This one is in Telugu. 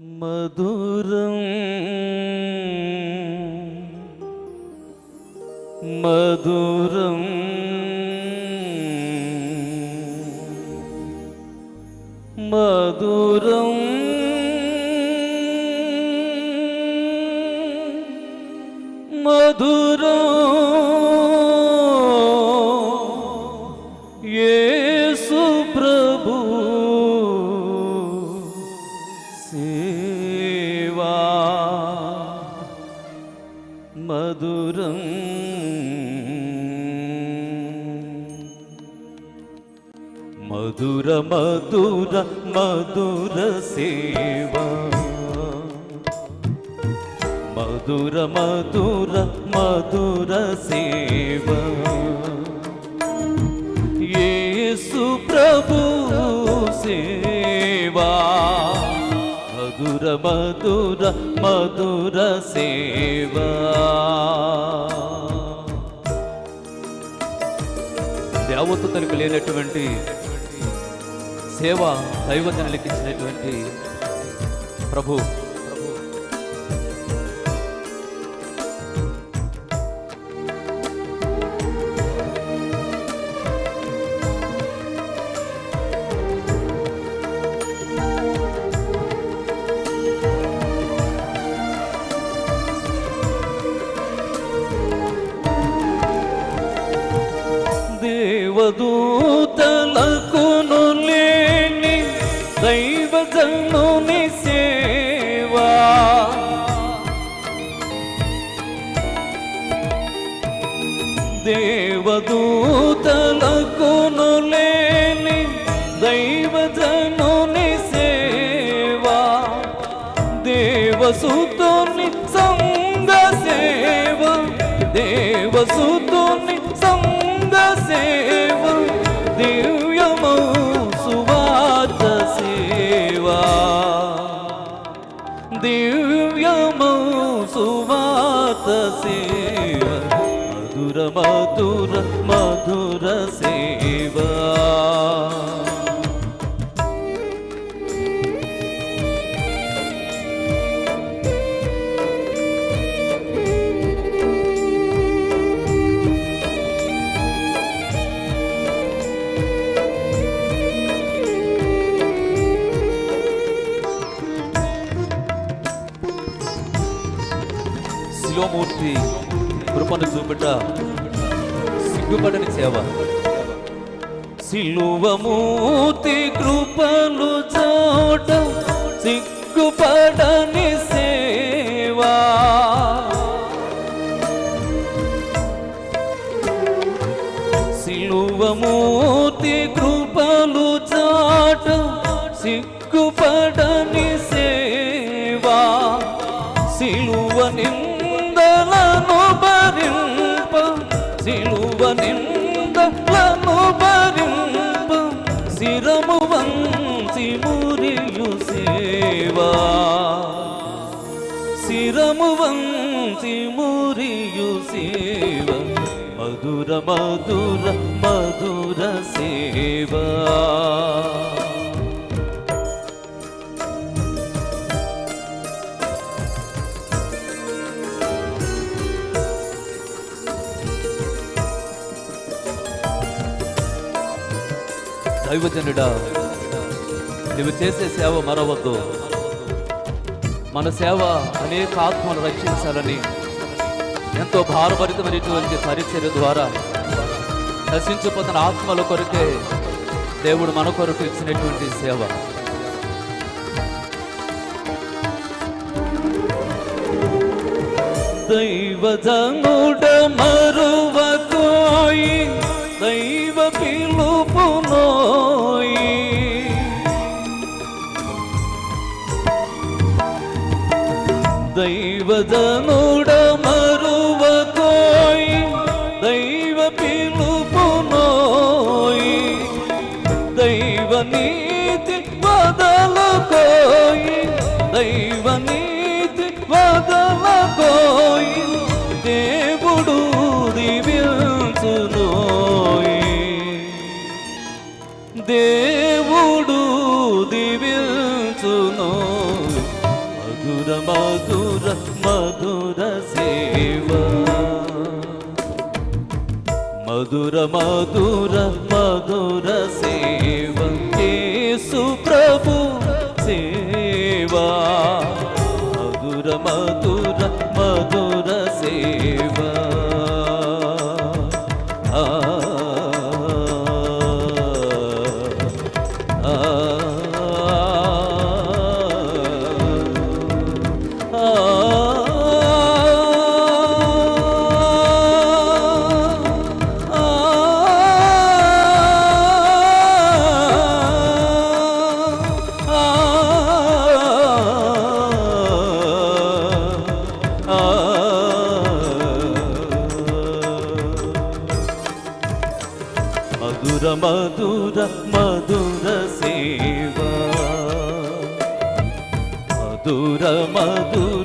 మధురం మధురం మధురం మధురం. మధుర మధుర మధుర సేవా. మధుర మధుర మధుర సేవా. యేసు ప్రభు సేవా. మధుర మధుర మధుర సేవా. దేవతలకు లేనటువంటి సేవ దైవతను లెక్కించినటువంటి ప్రభు. దేవదూతలకును లేని దైవజనుని సేవా దేవదూతలకును లేని దైవజనుని సేవా దేవసుతుని సంగ సేవ దేవసుతుని సేవ మధుర మధుర మధుర సేవ శిలోమూర్తి కృపను చూపిట సిగ్గుపడని సేవ. శిలువమూర్తి కృపలు చోట సిగ్గుపడని సేవా. శిలువమూర్తి కృప నిందలను భరింప సిలువ నిందలను భరింప శిరము వంచి మురియు సేవా. శిరము వంచి మురియు సేవ. మధుర మధుర మధుర సేవా. దైవజనుడా నువ్వు చేసే సేవ మరవద్దు. మన సేవ అనేక ఆత్మలు రక్షించాలని ఎంతో భారభరితమైనటువంటి పరిచర్య ద్వారా నశించిపోతున్న ఆత్మల కొరకే దేవుడు మన కొరకు ఇచ్చినటువంటి సేవ. దైవజనుడ మరువకోయి దైవ పిలుపునోయి దైవదనుడ మరువకోయి దైవ పిలుపునోయి దైవ నీతి బదలుకోయి దైవ దేవుడు దివ్యంచునోయి మధుర మధుర మధుర సేవ. మధుర మధుర మధుర సేవ. యేసు ప్రభు సేవా. మధుర మధుర మధుర సేవ. మధుర మధుర మధుర సేవా. మధుర మధుర